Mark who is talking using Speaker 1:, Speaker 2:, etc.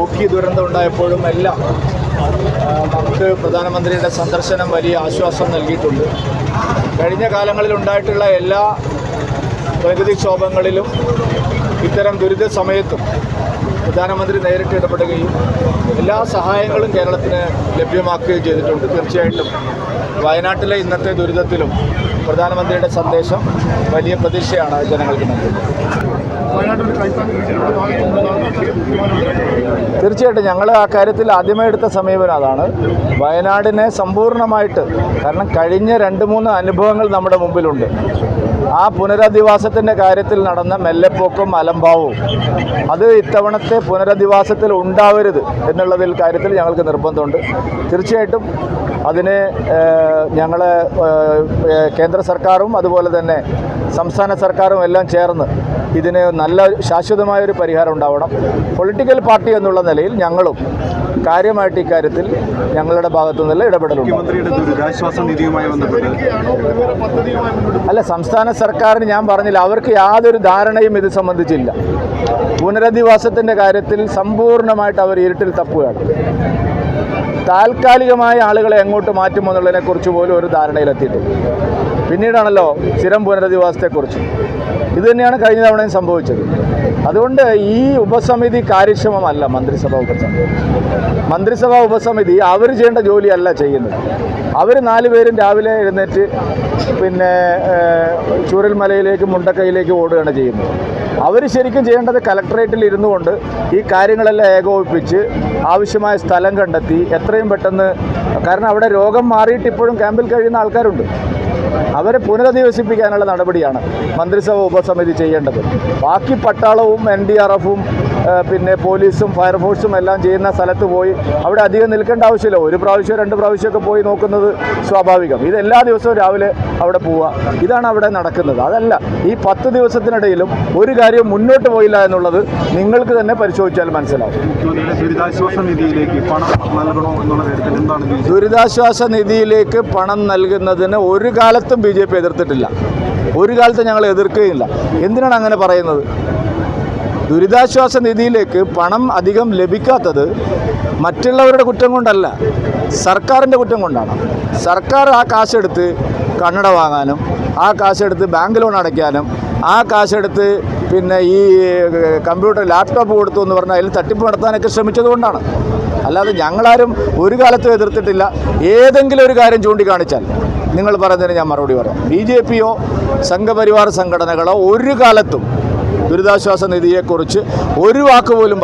Speaker 1: ഓഖി ദുരന്തം ഉണ്ടായപ്പോഴും എല്ലാം നമുക്ക് പ്രധാനമന്ത്രിയുടെ സന്ദർശനം വലിയ ആശ്വാസം നൽകിയിട്ടുണ്ട്. കഴിഞ്ഞ കാലങ്ങളിൽ ഉണ്ടായിട്ടുള്ള എല്ലാ പ്രകൃതിക്ഷോഭങ്ങളിലും ഇത്തരം ദുരിത സമയത്തും പ്രധാനമന്ത്രി നേരിട്ട് ഇടപെടുകയും എല്ലാ സഹായങ്ങളും കേരളത്തിന് ലഭ്യമാക്കുകയും ചെയ്തിട്ടുണ്ട്. തീർച്ചയായിട്ടും വയനാട്ടിലെ ഇന്നത്തെ ദുരിതത്തിലും പ്രധാനമന്ത്രിയുടെ സന്ദേശം വലിയ പ്രതീക്ഷയാണ് ജനങ്ങൾക്ക് നൽകുന്നത്. തീർച്ചയായിട്ടും ഞങ്ങൾ ആ കാര്യത്തിൽ ആദ്യമേ എടുത്ത സമീപനം അതാണ്. വയനാടിനെ സമ്പൂർണമായിട്ട് കാരണം കഴിഞ്ഞ രണ്ട് മൂന്ന് അനുഭവങ്ങൾ നമ്മുടെ മുമ്പിലുണ്ട്. ആ പുനരധിവാസത്തിന്റെ കാര്യത്തിൽ നടന്ന മെല്ലെപ്പോക്കും അലംഭാവവും അത് ഇത്തവണത്തെ പുനരധിവാസത്തിൽ ഉണ്ടാവരുത് എന്നുള്ളതിൽ കാര്യത്തിൽ ഞങ്ങൾക്ക് നിർബന്ധമുണ്ട്. തീർച്ചയായിട്ടും അതിന് ഞങ്ങൾ കേന്ദ്ര സർക്കാരും അതുപോലെ തന്നെ സംസ്ഥാന സർക്കാരും എല്ലാം ചേർന്ന് ഇതിന് നല്ല ശാശ്വതമായ ഒരു പരിഹാരം ഉണ്ടാവണം. പൊളിറ്റിക്കൽ പാർട്ടി എന്നുള്ള നിലയിൽ ഞങ്ങളും കാര്യമായിട്ട് ഇക്കാര്യത്തിൽ ഞങ്ങളുടെ ഭാഗത്തു നിന്നുള്ള ഇടപെടലുണ്ട്. അല്ല സംസ്ഥാന സർക്കാരിന് ഞാൻ പറഞ്ഞില്ല. അവർക്ക് യാതൊരു ധാരണയും ഇത് സംബന്ധിച്ചില്ല. പുനരധിവാസത്തിന്റെ കാര്യത്തിൽ സമ്പൂർണമായിട്ട് അവർ ഇരുട്ടിൽ തപ്പുകയാണ്. താൽക്കാലികമായ ആളുകളെ എങ്ങോട്ട് മാറ്റുമോ എന്നുള്ളതിനെക്കുറിച്ച് പോലും ഒരു ധാരണയിലെത്തിയിട്ടില്ല. പിന്നീടാണല്ലോ സ്ഥിരം പുനരധിവാസത്തെക്കുറിച്ച്. ഇത് തന്നെയാണ് കഴിഞ്ഞ തവണയും സംഭവിച്ചത്. അതുകൊണ്ട് ഈ ഉപസമിതി കാര്യക്ഷമമല്ല മന്ത്രിസഭാ ഉപസമിതി. മന്ത്രിസഭാ ഉപസമിതി അവർ ചെയ്യേണ്ട ജോലിയല്ല ചെയ്യുന്നത്. അവർ നാല് പേരും രാവിലെ എഴുന്നേറ്റ് പിന്നെ ചൂരൽമലയിലേക്ക് മുണ്ടക്കൈയിലേക്ക് ഓടുകയാണ് ചെയ്യുന്നത്. അവർ ശരിക്കും ചെയ്യേണ്ടത് കലക്ടറേറ്റിൽ ഇരുന്നു കൊണ്ട് ഈ കാര്യങ്ങളെല്ലാം ഏകോപിപ്പിച്ച് ആവശ്യമായ സ്ഥലം കണ്ടെത്തി എത്രയും പെട്ടെന്ന് കാരണം അവിടെ രോഗം മാറിയിട്ട് ഇപ്പോഴും ക്യാമ്പിൽ കഴിയുന്ന ആൾക്കാരുണ്ട്. അവരെ പുനരധിവസിപ്പിക്കാനുള്ള നടപടിയാണ് മന്ത്രിസഭ ഉപസമിതി ചെയ്യേണ്ടത്. ബാക്കി പട്ടാളവും എൻ ഡി ആർ എഫും പിന്നെ പോലീസും ഫയർഫോഴ്സും എല്ലാം ചെയ്യുന്ന സ്ഥലത്ത് പോയി അവിടെ അധികം നിൽക്കേണ്ട ആവശ്യമില്ല. ഒരു പ്രാവശ്യം രണ്ട് പ്രാവശ്യമൊക്കെ പോയി നോക്കുന്നത് സ്വാഭാവികം. ഇത് എല്ലാ ദിവസവും രാവിലെ അവിടെ പോവുക. ഇതാണ് അവിടെ നടക്കുന്നത്. അതല്ല ഈ പത്ത് ദിവസത്തിനിടയിലും ഒരു കാര്യം മുന്നോട്ട് പോയില്ല എന്നുള്ളത് നിങ്ങൾക്ക് തന്നെ പരിശോധിച്ചാൽ മനസ്സിലാവും.
Speaker 2: ദുരിതാശ്വാസ നിധിയിലേക്ക് പണം
Speaker 1: നൽകുന്നതിന് ഒരു കാലത്തും ബി ജെ പി എതിർത്തിട്ടില്ല. ഒരു കാലത്ത് ഞങ്ങൾ എതിർക്കുകയില്ല. എന്തിനാണ് അങ്ങനെ പറയുന്നത്? ദുരിതാശ്വാസ നിധിയിലേക്ക് പണം അധികം ലഭിക്കാത്തത് മറ്റുള്ളവരുടെ കുറ്റം കൊണ്ടല്ല സർക്കാരിന്റെ കുറ്റം കൊണ്ടാണ്. സർക്കാർ ആ കാശെടുത്ത് കണ്ണട വാങ്ങാനും ആ കാശെടുത്ത് ബാങ്ക് ലോൺ അടയ്ക്കാനും ആ കാശെടുത്ത് പിന്നെ ഈ കമ്പ്യൂട്ടർ ലാപ്ടോപ്പ് കൊടുത്തു എന്ന് പറഞ്ഞാൽ അതിൽ തട്ടിപ്പ് നടത്താനൊക്കെ ശ്രമിച്ചതുകൊണ്ടാണ് അല്ലാതെ ഞങ്ങളാരും ഒരു കാലത്തും എതിർത്തിട്ടില്ല. ഏതെങ്കിലും ഒരു കാര്യം ചൂണ്ടിക്കാണിച്ചാൽ നിങ്ങൾ പറയുന്നതിന് ഞാൻ മറുപടി പറയാം. ബി ജെ പിയോ സംഘപരിവാർ സംഘടനകളോ ഒരു കാലത്തും ദുരിതാശ്വാസ നിധിയെക്കുറിച്ച് ഒരു വാക്ക് പോലും